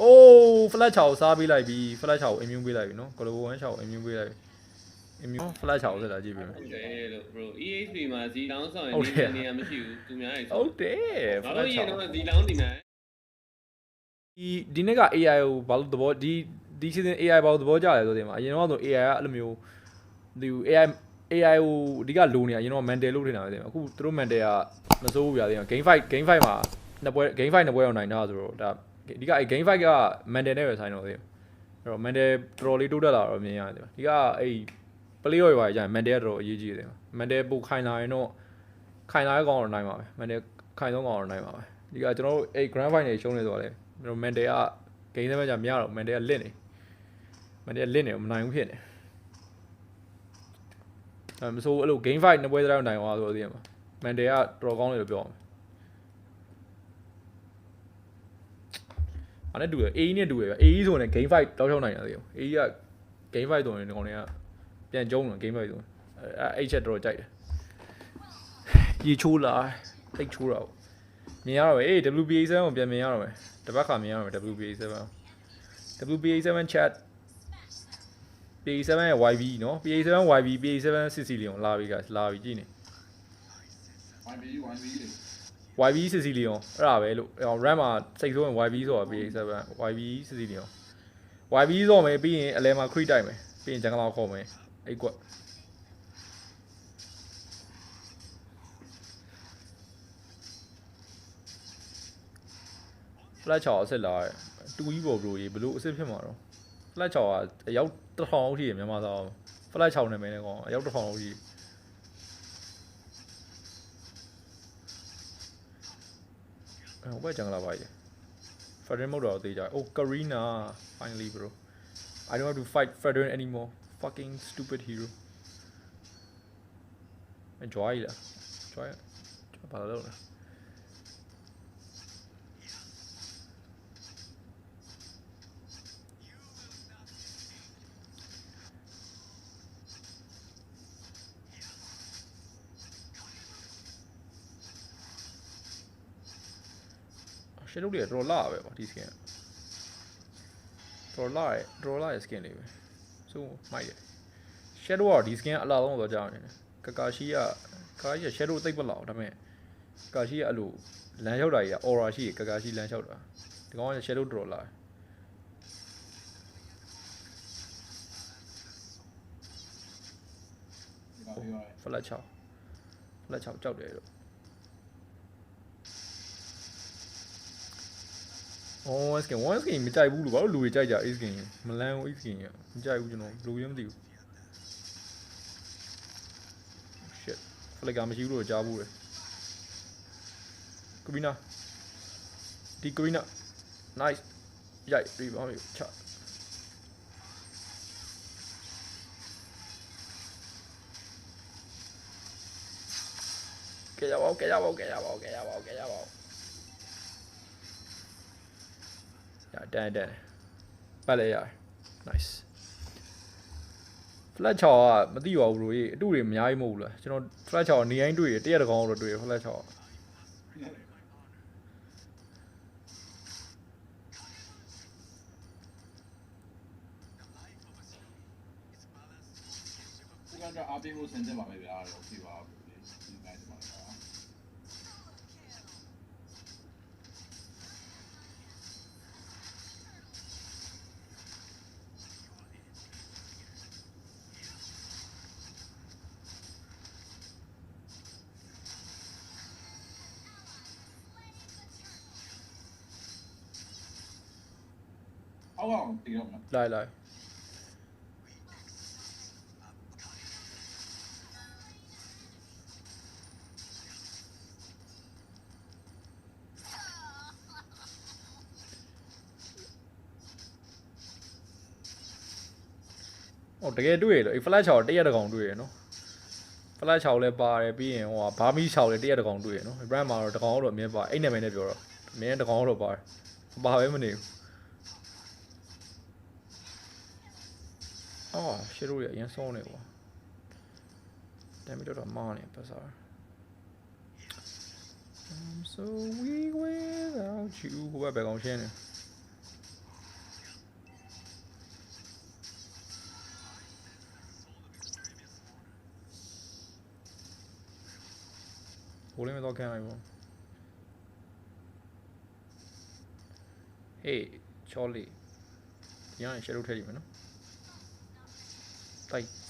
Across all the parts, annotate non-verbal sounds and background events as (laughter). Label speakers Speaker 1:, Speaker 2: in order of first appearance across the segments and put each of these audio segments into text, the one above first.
Speaker 1: အိုး flash ချောက်စားပေးလိုက်ပြီ flash ချောက် immune ပေးလိုက်ပြီနော် global 1ချောက် immune ပေးလိုက်ပြီ immune flash ချောက်ဆက်တာကြည့်ပေးမယ်
Speaker 2: ဟုတ်တယ်လို့ bro EHP မှာဇီလောင်းဆောင်ရင်
Speaker 1: ဟုတ်
Speaker 2: ဒီ
Speaker 1: တယ်
Speaker 2: နေရာမရှိဘူးသူများတွေ
Speaker 1: ဟုတ်တယ်
Speaker 2: ဘာ
Speaker 1: flash
Speaker 2: လို့ရ
Speaker 1: ချော
Speaker 2: င်
Speaker 1: က်
Speaker 2: တော့ဇီလောင်းဒီမှာ
Speaker 1: ဒီဒီနေ့က AI ကိုဘာလို့သဘောဒီဒီ season AI ဘာလို့သဘောကျလဲဆိုတဲ့မှာအရင်တော့ဆို AI ကအဲ့လိုမျိုးဒီ AI AI ကိုအဓိကလိုနေအရင်တော့ mental လို့ထင်တာပဲတဲ့အခုသူတို့ mental ကမစိုးဘူးပြသေးတယ် game fight game fight မှာနှစ်ပွဲ game fight နှစ်ပွဲအောင်နိုင်တာဆိုတော့ဒါ အဓိကအဲ့ game fight က mental နဲ့ပဲဆိုင်တော့သေးတယ်အဲ့တော့ mental တော်တော်လေးတိုးတက်လာတော့မြင်ရတယ်ဒီကအဲ့ play ရောရွာကြရင် mental ကတော်တော်အရေးကြီးတယ် mental ပိုခိုင်လာရင်တော့ခိုင်လာတဲ့ကောင်တော့နိုင်ပါပဲ mental ခိုင်ဆုံးကောင်တော့နိုင်ပါပဲဒီကကျွန်တော်တို့အဲ့ grand final ရှုံးနေဆိုတော့လေကျွန်တော် mental က game ထဲမှာじゃမရတော့ mental ကလစ်နေ mental ကလစ်နေမနိုင်ဘူးဖြစ်နေအဲမဆိုးအဲ့လို game fight နှစ်ပွဲစလုံးနိုင်သွားဆိုတော့ဒီမှာ mental ကတော်တော်ကောင်းတယ်လို့ပြောအောင် အားနဲ့တူတယ် AE နဲ့တူတယ်ဗျ AE ဆိုရင် game fight တောက်ချောင်းနိုင်ရတယ် AE က game fight ဆိုရင်ဒီကောင်တွေကပြန်ကျုံးတယ် game fight ဆိုရင်အဲ့ချက်တော့ကြိုက်တယ်ရေချိုးလာတိတ်ချိုးတာပေါ့မြင်ရတော့ပဲအေး WPA 7ကိုပြန်မြင်ရတော့ပဲတပတ်ခါမြင်ရတော့ပဲ WPA 7 WPA 7 chat PA 7ရဲ့ YB နော် PA 7 YB PA 7 CC လေးကိုလာပြီးကလာပြီးကြည့်နေ
Speaker 3: YB YB လေး
Speaker 1: YB Sicilian အဲ့ဒါပဲလို့ဟို RAM မှာစိတ်ဆိုးရင် YB ဆိုတာ PA7 YB Sicilian YB ဆိုမယ်ပြီးရင်အလဲမှာ crit တိုက်မယ်ပြီးရင် jungle ခေါ်မယ်အဲ့ကွက်ဖလက်ချော်အစ်စ်လာတယ်တူကြီးပေါ်ဘလို့ရေဘလို့အစ်စ်ဖြစ်မှာတော့ဖလက်ချော်ကအရောက်တစ်ထောင်လောက်ထိရမြန်မာသားဖလက်ချော်နာမည်နဲ့ကောင်အရောက်တစ်ထောင်လောက်ထိ အဲ့ဘယ်ကြံလာပါရဲ့ Fredrin မဟုတ်တော့သေးကြ။ Oh Karina finally bro. I don't have to fight Fredrin anymore. Fucking stupid hero. Enjoy လား Enjoy ဘာလို့လဲ ရှယ်လုတ်တွေတော်တော်လာပဲပေါ့ဒီ skin တော်လာရဲ့တော်လာရဲ့ skin လေးပဲဆိုမိုက်တယ် shadow ကဒီ skin ကအလားဆုံးတော့ကြောင်းနေတယ်ကကာရှိကကာရှိက shadow သိပ်ပလောက်ဒါပေမဲ့ကာရှိကအဲ့လိုလမ်းလျှောက်တာကြီးက aura ရှိရကကာရှိလမ်းလျှောက်တာဒီကောင်က shadow တော်တော်လာတယ်
Speaker 3: ဒီပါပြောရဲ
Speaker 1: flat 6 flat 6ကြောက်တယ်တော့ အော် skin one skin မကြိုက်ဘူးလို့ဘာလို့လူတွေကြိုက်ကြ A skin မလန်းဘူး A skin ကမကြိုက်ဘူးကျွန်တော်လူရင်းမသိဘူး shit flag ကမရှိဘူးလို့ကြားဘူးလေကူဘီနာဒီကူဘီနာ nice ရိုက် rebound ချကဲရပါဦးကဲရပါဦးကဲရပါဦးကဲရပါဦးကဲရပါဦး တန်တန်ပတ်လေရ nice flat ချော်ကမသိပါဘူးလို့ရေးအတူတွေအများကြီးမဟုတ်ဘူးလားကျွန်တော် flat ချော်နေတိုင်းတွေ့ရတရက်တစ်ကောင်တော့တွေ့ရ flat ချော်
Speaker 3: ကိုကတော့အားပေးဖို့ဆင်သက်ပါပဲဗျာ အောက်အောင်တည်တော့မလား
Speaker 1: လိုက်လိုက်ဟိုတကယ်တွေ့ရလို့အဲ့ flash ချော်တရက်တစ်ကောင်တွေ့ရနော် flash ချော်လည်းပါတယ်ပြီးရင်ဟိုဘာမီချော်လည်းတရက်တစ်ကောင်တွေ့ရနော် brand မှာတော့တစ်ကောင်တော့အမြဲပါအဲ့နာမည်နဲ့ပြောတော့အမြဲတစ်ကောင်တော့ပါတယ်ပါပဲမနေဘူး အော်ရှေ့ရိုးရအရင်ဆုံးနေပေါ့တမ်းပြီးတော့မောင်းနေပါစား I'm so weak without you ဟိုဘက်ဘယ်ကောင်ရှင်းနေဟိုလေးမတော့ခံရဘူးဟေးချော်လီညရင်ရှယ်လို့ထည့်ကြည့်မယ်နော်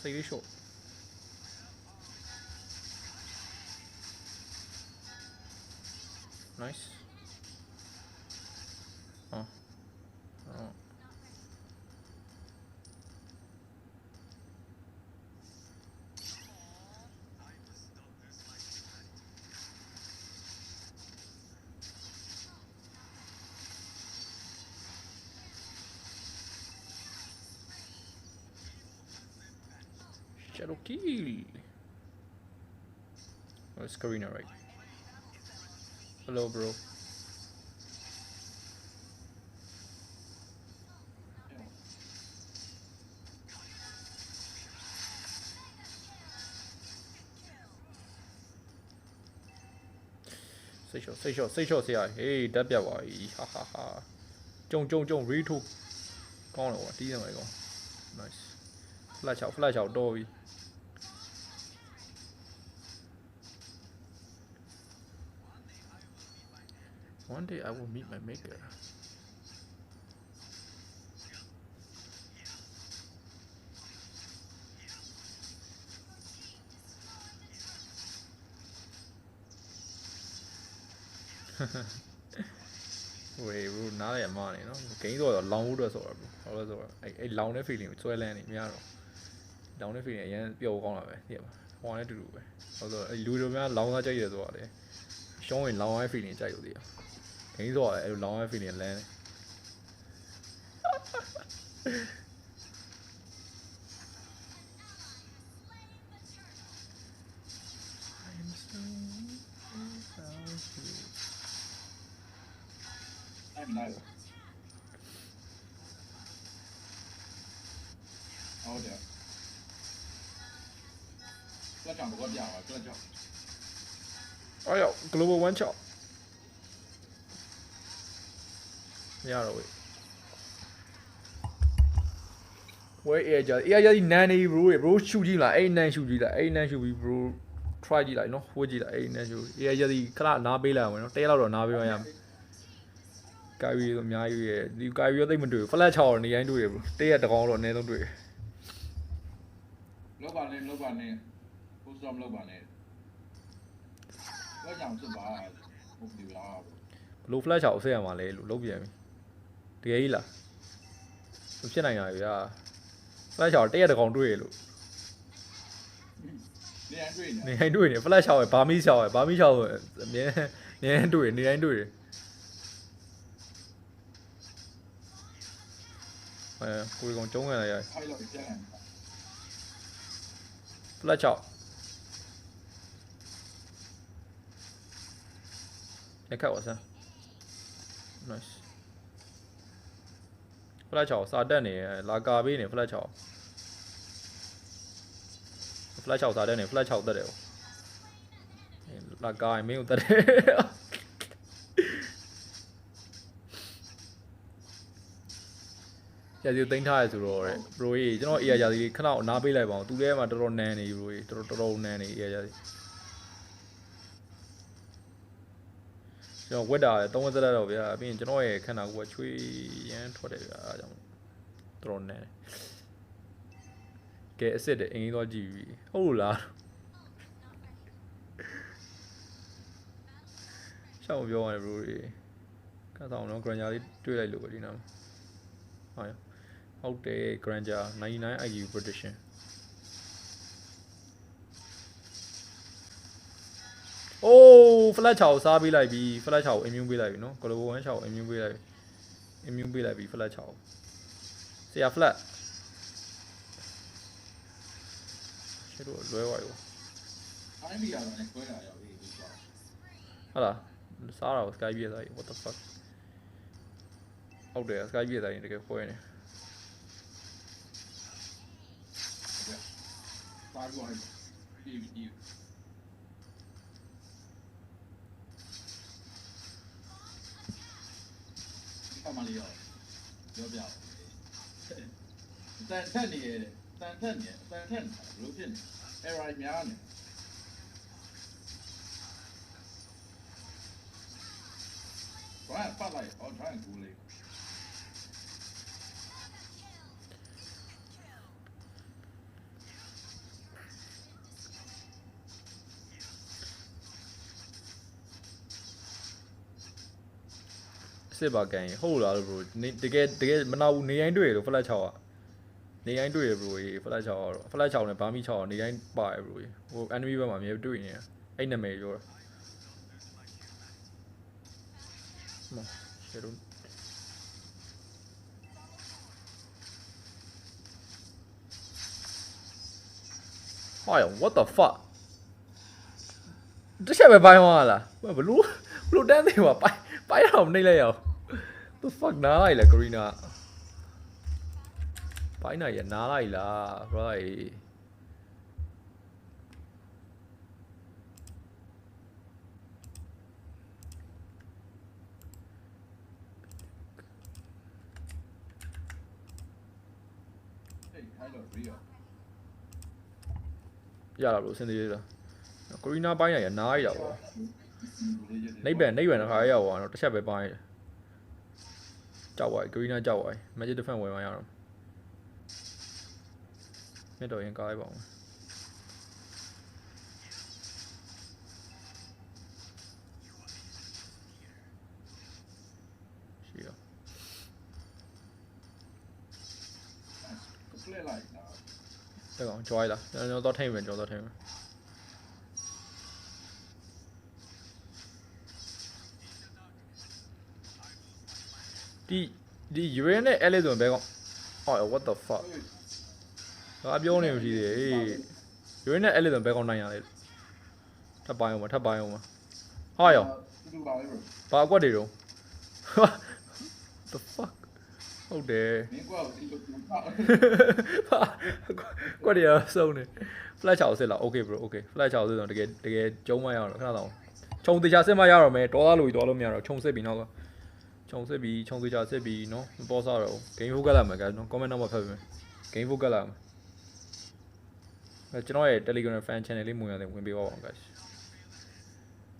Speaker 1: တိုက်စိတ်လေးရှော့ Nice. Oh. Oh. Shadow kill. Oh, it's Karina, right? Hello, bro. စိတ်လျှော့စိတ်လျှော့စိတ်လျှော့ဆရာဟေးဓာတ်ပြတ်ပါပြီဟာဟာဟာကြုံကြုံကြုံ re to ကောင်းတယ်ကွာတီးနေမှာကော nice flash out flash out တော်ပြီ one day i will meet my maker (laughs) ဝေဘူးနားရမနေနော်ဂိမ်းဆိုတော့လောင်ဖို့အတွက်ဆိုတော့ဘာလို့လဲဆိုတော့အဲ့အဲ့လောင်တဲ့ feeling ကိုစွဲလန်းနေမရတော့ လောင်တဲ့ feeling အရင်ပျော်ကောင်းတာပဲသိရပါဟိုနဲ့တူတူပဲဟုတ်ဆိုအဲ့လူတို့များလောင်သားကြိုက်ရဆိုတော့လေရှုံးရင်လောင်ရဲ့ feeling ကြိုက်လို့သိရဂိမ်းဆိုတော့အဲ့လိုလောင်ရဲ့ feeling လန်းတယ်
Speaker 3: ကလပ်ကြောင်ဘောပြပါကလပ်ကြောင်
Speaker 1: အဲ့ရောက် global one shot မရတော့ဝေးဝေးအေးကြအေးကြဒီနန်နေ bro ရေ bro ရှူကြည့်လားအဲ့နန်ရှူကြည့်လားအဲ့နန်ရှူပြီး bro try ကြည့်လိုက်နော်ဝေးကြည့်လိုက်အဲ့နန်ရှူအေးကြဒီခဏနားပေးလိုက်အောင်နော်တဲလောက်တော့နားပေးမှရမယ်ကာဗီဆိုအများကြီးရဲ့ဒီကာဗီရောသိပ်မတွေ့ဘူး flash 6တော့နေတိုင်းတွေ့ရ bro တဲရတကောင်တော့အနည်းဆုံးတွေ့
Speaker 3: လောက်ပါနဲ့လောက်ပါနဲ့ ပို့စတော့လောက်ပါနဲ့ကလပ်ကြောင်စစ်ပါဟုတ်ပြီလား
Speaker 1: ဘလို့ flash 6ဆက်ရမှာလဲလို့လုံးပြန်ပြီတကယ်ကြီးလားမဖြစ်နိုင်တာဗျာ flash 6တဲရတကောင်တွေ့ရလို့
Speaker 3: နေရတွေ့နေ
Speaker 1: နေတိုင်းတွေ့နေ flash 6ရဲ့ဘာမီ6ရဲ့ဘာမီ6ရဲ့အမြဲအမြဲတွေ့နေတိုင်းတွေ့အဲကိုယ်ကောင်ကျုံးရလိုက်ရ
Speaker 3: ဖိုင် လောက်ကျန်
Speaker 1: flash 6ရခတ်ဝဆန်း nice flash 6စာတက်နေရလာကာပေးနေ flash 6 flash 6စာတက်နေ flash 6တက်တယ်ဟိုလာကာမင်းကိုတက်တယ်ရာစီကိုတင်ထားရဆိုတော့တဲ့ bro ကြီးကျွန်တော် AI ရာစီလေးခဏအနားပေးလိုက်ပါအောင်သူထဲမှာတော်တော်နန်းနေ bro ကြီးတော်တော်တော်နန်းနေ AI ရာစီ ကျွန်တော်ဝက်တာသုံးဝက်သက်တော့ဗျာပြီးရင်ကျွန်တော်ရဲ့ခန္ဓာကိုယ်ကချွေးရမ်းထွက်တယ်ဗျာအားကြောင့်တော်တော်နန်းကဲအစ်စ်တဲ့အင်ကြီးတော့ကြည့်ပြီဟုတ်လို့လားရှောင်းပြောရတယ် bro ကြီးကတ်ဆောင်တော့ granger လေးတွေ့လိုက်လို့ပဲဒီနားဟာဟုတ်တယ် granger 99 IQ prediction အိုး flash 6စားပေးလိုက်ပြီ flash 6ကို immune ပေးလိုက်ပြီနော် global 1 6ကို immune ပေးလိုက်ပြီ immune ပေးလိုက်ပြီ flash 6ကိုဆရာ flash ရှစ်တော့လွဲသွားပြီ
Speaker 3: အိုင်းဘီယာနဲ့ခွဲလာရောက်ပြီဒီကြောင်
Speaker 1: ဟုတ်လားစားတာကို sky ပြည့်သွားပြီ what the fuck ဟုတ်တယ် sky ပြည့်သွားရင်တကယ်ခွဲနေ
Speaker 3: ပါကွာဒီဒီ မလေးရောပြောပြအောင်တန်ထက်နေရတယ်တန်ထက်နေတန်ထက်နေဘလို့ဖြစ်နေ error များနေဘာပတ်လိုက် on time ကိုလေး
Speaker 1: စစ်ပါကန်ရင်ဟုတ်လားလို့ bro နေတကယ်တကယ်မနာဘူးနေတိုင်းတွေ့ရလို့ flash 6อ่ะနေတိုင်းတွေ့ရ bro ကြီး flash 6ကတော့ flash 6နဲ့ဘာမီ6ကနေတိုင်းပါရ bro ကြီးဟို enemy ဘက်မှာအမြဲတွေ့နေတာအဲ့နာမည်ပြောတာမရှယ်တော့ဟာယော what the fuck တချက်ပဲပိုင်းသွားလားဘလို့ဘလို့တန်းသေးပါပိုင်းပိုင်းတော့နှိမ့်လိုက်ရအောင် the fuck နားလိုက်လား Karina ပိုင်းနိုင်ရနားလိုက်လား right
Speaker 3: ဟေးဟိုင်လို့ရီယော
Speaker 1: ရတာလို့အဆင်ပြေလား Karina ပိုင်းနိုင်ရနားလိုက် က်သွားတော့တစ်ချက်ပဲပိုင်းတယ်ကြောက်သွားပြီ Karina ကြောက်သွားပြီ Magic Defense ဝင်သွားရတော့မြတ်တော်ရင်ကားလိုက်ပါဦးရှိရ
Speaker 3: ကပလက်လိုက်တာ
Speaker 1: တက်ကောင် joy လားကျွန်တော်တော့ထိမ့်မယ်ကျွန်တော်တော့ထိမ့်မယ် ဒီဒီ Uran နဲ့ Alice ဆိုရင်ဘယ်ကောင်ဟော what the fuck ငါပြောနေပြီလေအေး Uran နဲ့ Alice ဆိုရင်ဘယ်ကောင်နိုင်ရလဲထပ်ပိုင်းအောင်မထပ်ပိုင်းအောင်မဟာယော
Speaker 3: တူပါလေဘရို
Speaker 1: ဘာအကွက်တွေတော့ the fuck ဟုတ်တယ်
Speaker 3: မင်းကွာဒီလိုတူပါ
Speaker 1: ဟာကွက်တွေရောစုံနေ flash ချောက်စစ်လား okay bro okay flash ချောက်စစ်တော့တကယ်တကယ်ကျုံးမရအောင်ခဏတော့ခြုံတေချာစစ်မရတော့မယ်ဒေါ်သားလိုကြီးတော်လို့မရတော့ခြုံစစ်ပြီနောက်က ခြုံစစ်ပြီခြုံတေချာစစ်ပြီနော်မပေါ်စားတော့ game focus လာမယ် guys နော် comment နောက်မှာဖတ်ပေးမယ် game focus လာမယ်အဲကျွန်တော်ရဲ့ telegram fan channel လေးဝင်ရတယ်ဝင်ပေးပါအောင် guys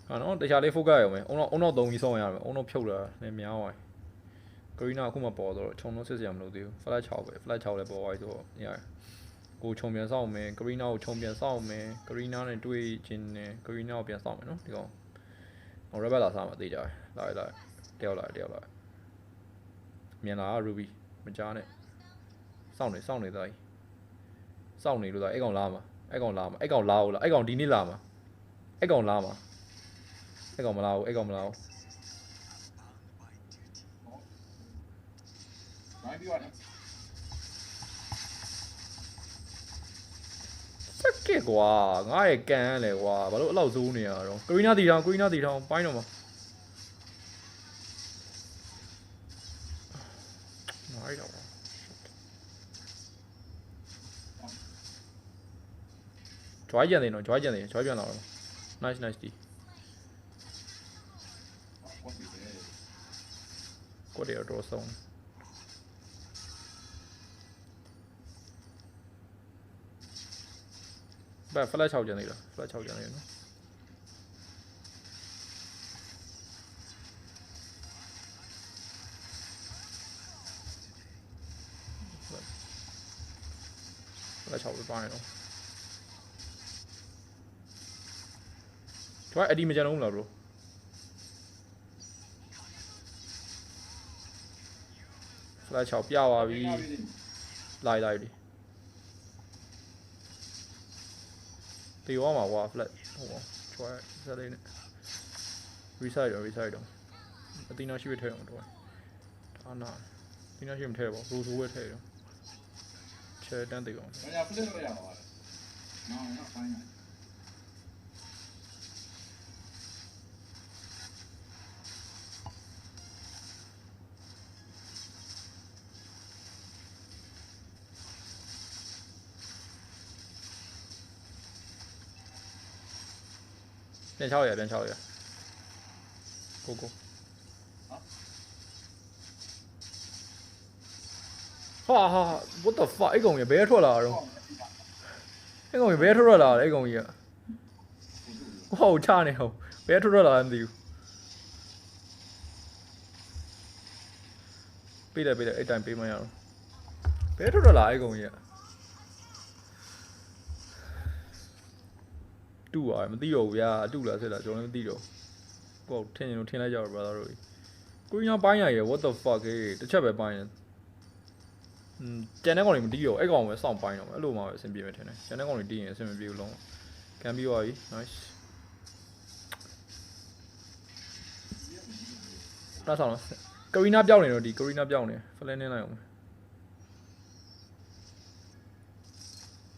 Speaker 1: ဟာနော်တခြားလေး focus ရအောင်မယ်အုံတော့အုံတော့သုံးပြီးစောင့်ရမယ်အုံတော့ဖြုတ်တာလည်းများသွားပြီကရီနာအခုမှပေါ်တော့ခြုံလို့စစ်စရာမလိုသေးဘူး flash 6ပဲ flash 6လည်းပေါ်သွားပြီဆိုတော့ရတယ်ကိုခြုံပြန်စောင့်မယ်ကရီနာကိုခြုံပြန်စောင့်မယ်ကရီနာနဲ့တွေ့ချင်းနဲ့ကရီနာကိုပြန်စောင့်မယ်နော်ဒီကောင်ဟို rebel လာစားမှာသိကြတယ်လာလာ တယောက်လာတယောက်လာမြန်လာ ruby မကြားနဲ့စောင့်နေစောင့်နေသားကြီးစောင့်နေလို့သားအဲ့ကောင်လာမှာအဲ့ကောင်လာမှာအဲ့ကောင်လာဦးလားအဲ့ကောင်ဒီနေ့လာမှာအဲ့ကောင်လာမှာအဲ့ကောင်မလာဘူးအဲ့ကောင်မလာဘူး
Speaker 3: မိုင်းပြီးသွားတယ်
Speaker 1: စက်ကက်ကွာငါရဲ့ကန်လေကွာဘာလို့အဲ့လောက်ဇိုးနေရတော့ကရီနာတီထောင်ကရီနာတီထောင်ပိုင်းတော့မှာ ဂျွိုင်းကြံနေတော့ဂျွိုင်းကြံနေဂျွိုင်းပြန်လာတော့ nice nice ဒီ
Speaker 3: ကွာပြီးတယ်
Speaker 1: ကိုတေတော့ဆုံးဘာ flash 6ကြံနေလား flash 6ကြံနေနော် flash 6ပဲပိုင်းတော့ ကျွားအဒီမကြံတော့ဘူးလား bro flash 6ပြသွားပြီလိုက်လိုက်ဒီတေရောမှာကွာ flat ဟိုကျွားဆက်လေးနဲ့ reset တော့ reset တော့အတိနာရှိပဲထဲအောင်တော့ဒါနာအတိနာရှိမထဲပါဘူး rose ပဲထဲတော့ချဲတန်းတေအောင်
Speaker 3: ဘာညာဖလက်လို့ရပါတယ်နော်နော်ဖို
Speaker 1: ပြန်ချောက်ရပြန်ချောက်ရကိုကိုဟာဟာ what the fuck အဲ့ကောင်ကြီးဘယ်ထွက်လာတာတော့အဲ့ကောင်ကြီးဘယ်ထွက်လာတာလဲအဲ့ကောင်ကြီးကဟောချနေဟောဘယ်ထွက်လာတာမသိဘူးပေးတယ်ပေးတယ်အဲ့တိုင်းပေးမရတော့ဘယ်ထွက်လာအဲ့ကောင်ကြီးက တူပါမသိတော့ဘူးဗျာတူလားဆက်လားကျွန်တော်လည်းမသိတော့ကိုထင်ရင်ထင်လိုက်ကြတော့ brother တို့ကိုရီးယားပိုင်းရရယ် what the fuck ဟေးတစ်ချက်ပဲပိုင်းတယ်อืมကျန်တဲ့ကောင်တွေမတီးရောအဲ့ကောင်ပဲစောင့်ပိုင်းတော့မယ်အဲ့လိုမှပဲအဆင်ပြေမယ်ထင်တယ်ကျန်တဲ့ကောင်တွေတီးရင်အဆင်မပြေဘူးလုံးဝကန်ပြီးသွားပြီ nice ပြတ်ဆောင်တော့ကရီနာပြောင်းနေတော့ဒီကရီနာပြောင်းနေဖလဲနေလိုက်အောင်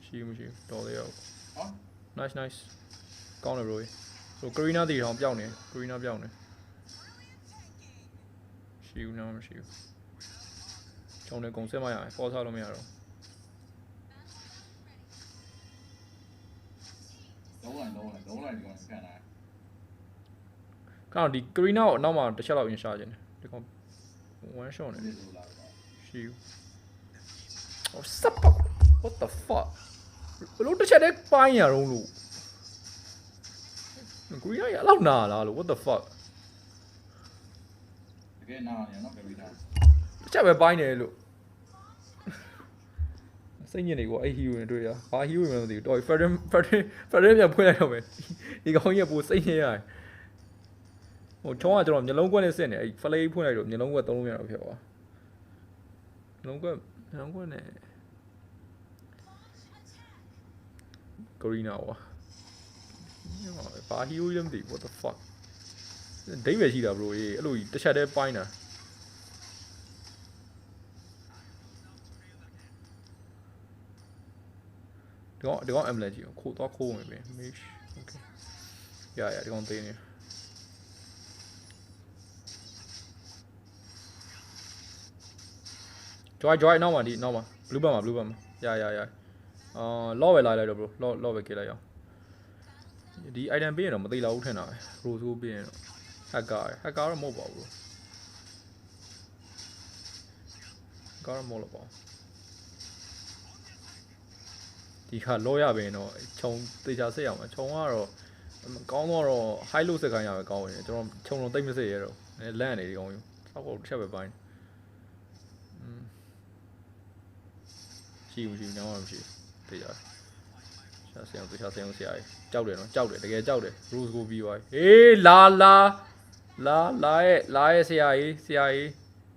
Speaker 1: ရှိမရှိတော်သေးရော
Speaker 3: ဟော
Speaker 1: nice nice ကောင်းတယ် bro ဆိုကရီနာတီထောင်ပြောင်းနေကရီနာပြောင်းနေရှိဦးနော်မရှိဘူးချုံနေကုန်စက်မရရင်ပေါ်စားလို့မရတော့
Speaker 3: လုံးလိုက်လုံးလိုက်လုံးလိုက်ဒီကောင်ခံလာ
Speaker 1: ခဏဒီကရီနာကိုအနောက်မှာတစ်ချက်လောက်ရင်ရှာခြင်းတယ်ဒီကောင် one shot နေ
Speaker 3: ဒီလိုလာတော့
Speaker 1: ရှိဦး oh stop what the fuck ဘလို့တစ်ချက်တည်းပိုင်းရတော့လို့ ကိုရီးယားရအလောက်နာလားလို့ what the fuck
Speaker 3: တကယ်နာနေနော်ကဗီတာ
Speaker 1: တစ်ချက်ပဲပိုင်းတယ်လို့စိတ်ညစ်နေကွာအဲ့ဟီရိုနဲ့တွေ့ရဘာဟီရိုမှမသိဘူးတော်ဖရန်ဖရန်ဖရန်ပြန်ဖွင့်လိုက်တော့မယ်ဒီကောင်ကြီးကပိုစိတ်ညစ်ရတယ်ဟိုချောင်းကကျွန်တော်မျိုးလုံးကွက်နဲ့စစ်နေအဲ့ဖလေးဖွင့်လိုက်တော့မျိုးလုံးကွက်သုံးလို့မရတော့ဖြစ်သွားမျိုးလုံးကွက်မျိုးလုံးကွက်နဲ့ကိုရီးနာဝါ ဘာဟီရိုလည်းမသိဘူး what the fuck ဒိတ်ပဲရှိတာ bro ရေးအဲ့လိုကြီးတစ်ချက်တည်းပိုင်းတာဒီကောင်ဒီကောင် M လက်ကြည့်အောင်ခိုးသွားခိုးဝင်ပြီ mesh okay ရရဒီကောင်သေးနေကြွားကြွားနောက်မှာဒီနောက်မှာ blue bar မှာ blue bar မှာရရရအာ lock ပဲလာလိုက်တော့ bro lock lock ပဲကြည့်လိုက်အောင် ဒီ item ပေးရင်တော့မသိလောက်ဘူးထင်တာပဲ rose ကိုပေးရင်တော့ hacker hacker တော့မဟုတ်ပါဘူး bro hacker တော့မဟုတ်တော့ပါဘူးဒီခါလောရပင်တော့ခြုံတေချာစိတ်အောင်ပါခြုံကတော့ကောင်းတော့ high low စက်ခိုင်းရပဲကောင်းနေတယ်ကျွန်တော်ခြုံလုံးတိတ်မစိတ်ရတော့လန့်နေဒီကောင်ကြီးဆောက်ဖို့တစ်ချက်ပဲပိုင်းอืมရှိဘူးရှိဘူးညောင်းမှ မရှိဘူးတေချာရှာစအောင်တေချာစအောင်ဆရာကြီးကြောက်တယ်နော်ကြောက်တယ်တကယ်ကြောက်တယ် rose ကိုပြီးသွားပြီဟေးလာလာလာလာရဲ့လာရဲ့ဆရာကြီးဆရာကြီး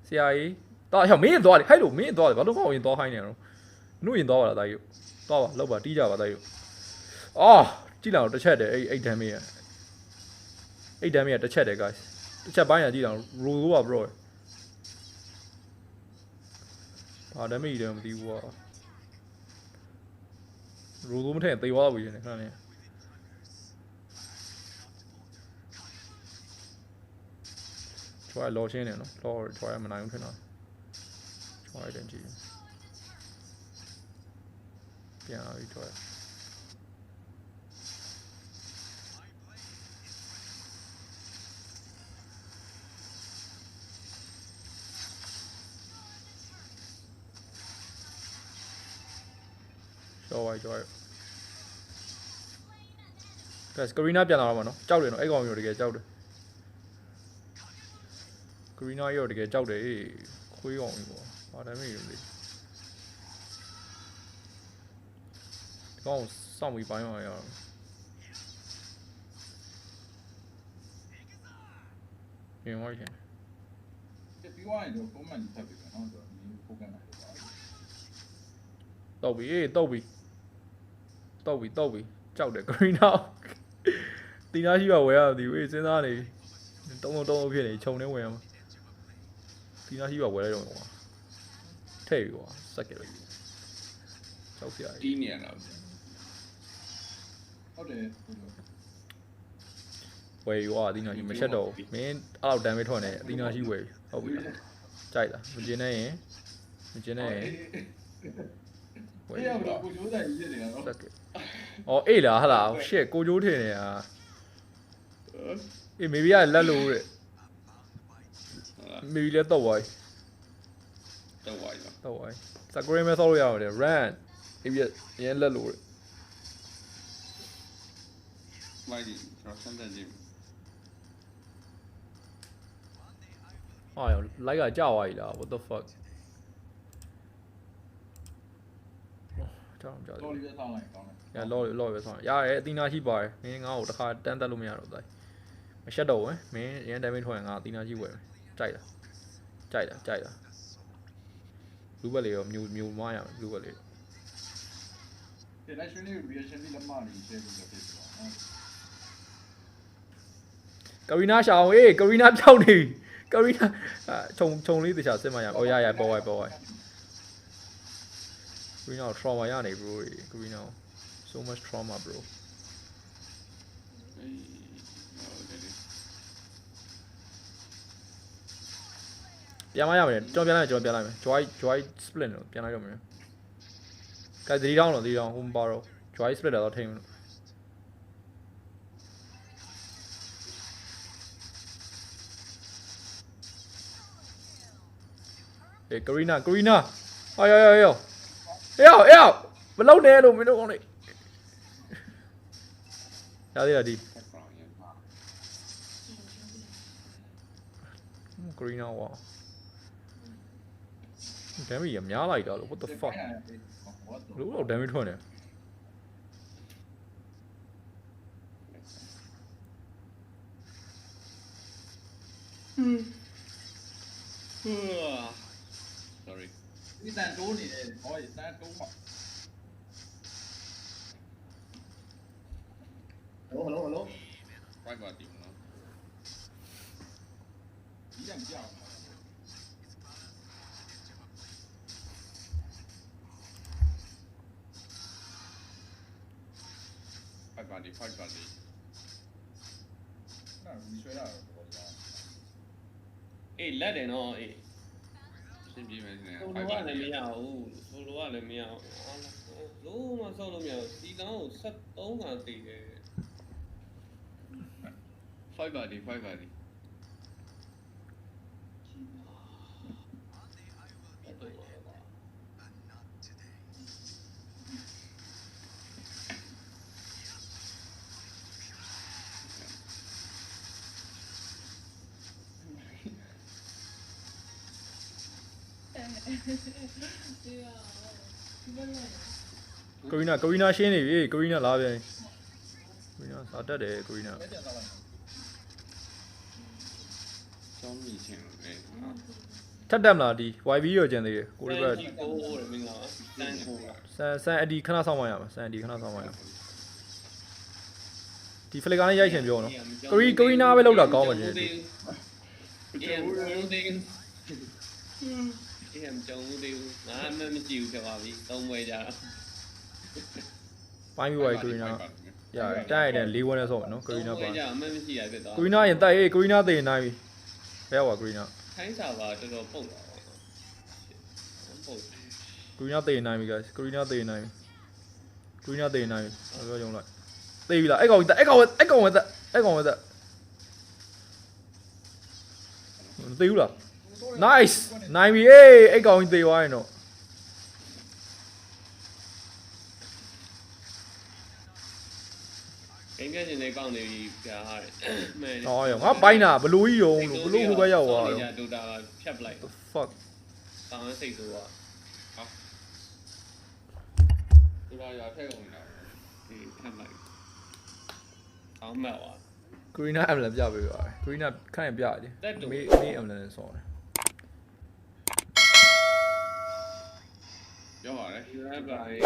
Speaker 1: ဆရာကြီးတော့ဟဲ့မင်းရင်သွားတယ်ဟဲ့လို့မင်းရင်သွားတယ်ဘာလို့ကောင်းရင်သွားခိုင်းနေရတော့နှုတ်ရင်သွားပါလားတာကြီးသွားပါလောက်ပါတီးကြပါသားယူအော်ကြည့်လောက်တစ်ချက်တည်းအဲ့အဲ့ဒမ်းမေးရအဲ့ဒမ်းမေးရတစ်ချက်တည်း guys တစ်ချက်ပိုင်းရကြည့်လောက်ရိုးပါ bro ဘာဒမ်းမေးတယ်မသိဘူးကွာ ရိုးရိုးမထည့်သေသွားပြီနေခဏနေချွာလောချင်းနေနော်လောချွာမနိုင်ဘူးထင်တာချွာတယ်ကြည့်ပြန်လာပြီတော့ ကျော်ပါကျော်ရကဲစကရီနာပြန်လာတော့မှာနော်ကြောက်တယ်နော်အဲ့ကောင်မျိုးတကယ်ကြောက်တယ်ကရီနာရောတကယ်ကြောက်တယ်ခွေးကောင်ကြီးပေါ့ဘာတမ်းမေးလို့လဲကောင်းစောင့်ပြီးပိုင်းပါရအောင်ပြင်ဝိုင်းရှင်
Speaker 3: ပြီးသွားရင်တော့ comment ထပ်ပြီးတော့နော်တော့ဒီပုံကန်လိုက်တော့
Speaker 1: တောက်ပြီအေးတောက်ပြီ တောက်ပြီတောက်ပြီကြောက်တယ်ဂရီနာတီနာရှိပါဝယ်ရသည်ဝေးစဉ်းစားနေတုံးတုံးဖြစ်နေခြုံနေဝယ်ရမှာတီနာရှိပါဝယ်လိုက်တော့ကွာထဲ့ပြီကွာစက်ကြလိုက်ကြောက်စရာကြီး
Speaker 2: တီးနေရတာ
Speaker 3: ဟုတ်တယ်
Speaker 1: ဝယ်ရွာအသီးနာရှိမချက်တော့ဘူးမင်းအဲ့လောက်တန်မေးထွက်နေအသီးနာရှိဝယ်ဟုတ်ပြီကြိုက်လားမကျင်နဲ့ရင်မကျင်နဲ့ရင် ဝယ်
Speaker 3: အေးရပါကိုကျိုးတိုင်ကြီးနေတာနော်
Speaker 1: စက်ကအော်အေးလားဟာလားရှစ်ကိုကျိုးထင်နေတာအေးမေဘီကလက်လို့တဲ့မေဘီလည်းတော့ဝိုင်း
Speaker 2: တော့ဝိုင်းပါ
Speaker 1: တော့ဝိုင်းစကရီမဲဆောက်လို့ရပါတယ် run အေးပြရန်လက်လို့တဲ့
Speaker 2: မိုက်ဒီကျွန်တော်စမ်းတဲ့ကြည့်
Speaker 1: ဟာရောလိုက်ကကြာသွားပြီလား what the fuck ကြောက်ကြောက်
Speaker 3: တော်လေးပဲဆောင်းလိုက်ကောင်းတယ်
Speaker 1: ရလောလောပဲဆောင်းရရဲအသီးနာရှိပါတယ်မင်းငါ့ကိုတစ်ခါတန်းတက်လို့မရတော့ဘူးမရှက်တော့ဘူးမင်းရန် damage ထွက်ရင်ငါအသီးနာရှိဝယ်မယ်ကြိုက်တာကြိုက်တာကြိုက်တာလူဘက်လေးရောမြူမြူမွားရမယ်လူဘက်လေး
Speaker 3: ဒီလိုက်ရှင်လေး reaction လေးလက်မလေး share ပြီးတော့ဖြစ်သွားနော်
Speaker 1: ကရီနာရှောင်းအေးကရီနာပြောင်းနေပြီကရီနာအာခြုံခြုံလေးတခြားစစ်မှရအော်ရရပေါ်ဝိုင်ပေါ်ဝိုင် ကရီနာ trauma ရနေ bro ကရီနာ so much trauma bro
Speaker 2: အေးဟုတ်တယ်လေ
Speaker 1: ပြန်မရမယ်ကျွန်တော်ပြန်လိုက်မယ်ကျွန်တော်ပြန်လိုက်မယ် joy joy split လို့ပြန်လိုက်ရမယ်ကဲ3 round လို့3 round ဟိုမပါတော့ joy split တော့ထိမ့်မလို့အေးကရီနာကရီနာ ဟာယောယောယောယောယောမလုံးနဲ့လို့မင်းတို့ကောင်းနေရသေးတာဒီ
Speaker 2: ဘက်ဂရောင်းရပါ
Speaker 1: ကရီနာဝါဒမ်မီရများလိုက်တာလို့ what the fuck လို့တော့ဒမ်မီထွက်နေ
Speaker 2: sorry
Speaker 3: ဒီတန်တိုးနေတယ်ဟောတန်တိုးမှာဟယ်လိုဟယ်လိုဟယ်လို
Speaker 2: right body နော်
Speaker 3: ဒီကကြောက်
Speaker 2: right body right body
Speaker 3: နာဒီဆွဲလာတော့ဘောကြောက်
Speaker 4: အေးလက်တယ်နော်အေး
Speaker 2: ရှ င်းပြမယ်နေ
Speaker 4: ဆို
Speaker 2: right
Speaker 4: လိုက
Speaker 2: body
Speaker 4: လည်းမရဘူးဆိုလိုကလည်းမရဘူးဟာလုံးဝဆောက်လို့မရဘူးဒီကောင်းကို73ခါတည်တယ်
Speaker 2: right body right body
Speaker 1: ကရီနာကရီနာရှင်းနေပြီကရီနာလာပြန်ကရီနာစာတက်တယ်ကရီနာ
Speaker 3: လက်ပြန်သွားလိုက်
Speaker 2: ကျောင်းမိချင်းလေ
Speaker 1: ထက်တက်မလားဒီ YB ရောကျန်သေးတယ်ကိုရီဘက်
Speaker 4: တန်ကြီးကိုတယ်မင်္ဂလာပါတန်ကိုလား
Speaker 1: ဆန်ဆန်အဒီခဏဆောင်မရမှာဆန်အဒီခဏဆောင်မရမှာဒီဖလက်ကနဲ့ရိုက်ချင်ပြောနော်ကရီကရီနာပဲလောက်တာကောင်းပါလေ
Speaker 4: အေးမကြောက်သေးဘူးအေးမကြောက်သေးဘူးငါမှမကြည့်ဘူးဖြစ်ပါပြီသုံးပွဲကြတော့
Speaker 1: ပိုင်းပြီးသွားပြီကရီနာရတိုက်ရတယ်၄ဝန်းနဲ့ဆော့မယ်နော်ကရီနာပါ
Speaker 4: ကြအမှမကြည့်ရဖြစ်သွား
Speaker 1: ကရီနာရင်တိုက်ရေးကရီနာသေနိုင်ပြီဘယ်ရောက်ပါကရီနာ
Speaker 4: ထိုင်းစာပါတော်တော်ပုတ်တာပါပုတ်
Speaker 1: ကရီနာသေနိုင်ပြီ guys ကရီနာသေနိုင်ပြီကရီနာသေနိုင်ပြီပြောကြုံလိုက်သေပြီလားအဲ့ကောင်အဲ့ကောင်အဲ့ကောင်ဝက်အဲ့ကောင်ဝက်မသေဘူးလား nice နိုင်ပြီအေးအဲ့ကောင်ကြီးသေသွားရင်တော့
Speaker 4: ဂိမ်းပြချင်တဲ့ကောင်းနေပြီပြားရတယ်မှန်။
Speaker 1: အော်ရောငါပိုင်းတာဘလူးကြီးရောလို့ဘလူးဟိုဘက်ရောက်သွားရော
Speaker 4: ဒိုတာဖြတ်ပလိုက်
Speaker 1: fuck
Speaker 4: တောင်းစိတ်ဆိုတော့
Speaker 2: သူလာရဖက်ကုန်တာ
Speaker 4: ဒီဖြတ်လိုက်တောင်းမှတ်သွား
Speaker 1: green em လည်းပြပေးပါ green ခန့်ရင်ပြတယ်
Speaker 4: တက်တူ
Speaker 1: မေးမေး em လည်းဆောင်းတယ်
Speaker 2: ပြောပါလေ
Speaker 4: ဒီရပါလေ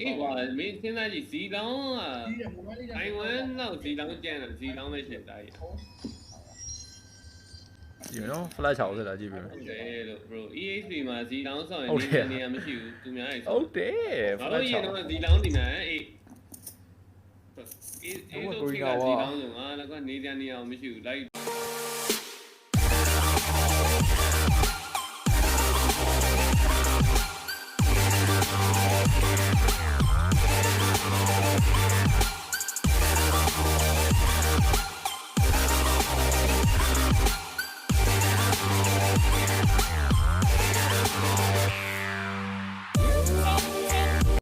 Speaker 4: အေးပါမင်းစဉ်းစားကြည့်ဇီလောင်းက
Speaker 3: ဒီကမူမလေး
Speaker 4: အိုင်ဝမ်လောက်ဇီလောင်းကျန်တယ်ဇီလောင်းပဲရှင်းတိုင်း
Speaker 1: ကြည့်မယ်နော် flash ချောက်ဆက်တာကြည့်ပေးမယ်
Speaker 4: ဟုတ်တယ်လို့ bro EHP မှာဇီလောင်းဆောင်ရင်
Speaker 1: ဟုတ်
Speaker 4: ဒီ
Speaker 1: တယ်
Speaker 4: နေရာမရှိဘူးသူများရဲ့
Speaker 1: ဟုတ်တယ်
Speaker 4: ငါ
Speaker 1: flash
Speaker 4: တို့ရ
Speaker 1: ချော
Speaker 4: င်
Speaker 1: က်
Speaker 4: တော့ဇီလောင်းဒီမှာအေးအေး
Speaker 1: ဟုတ်
Speaker 4: အေး
Speaker 1: ကဲ့
Speaker 4: တို့
Speaker 1: ကိုရီး
Speaker 4: ခိက
Speaker 1: ယား
Speaker 4: ဇီ
Speaker 1: ဝါ
Speaker 4: လောင်းဆိုငါလည်းကနေကြနေအောင်မရှိဘူးလိုက်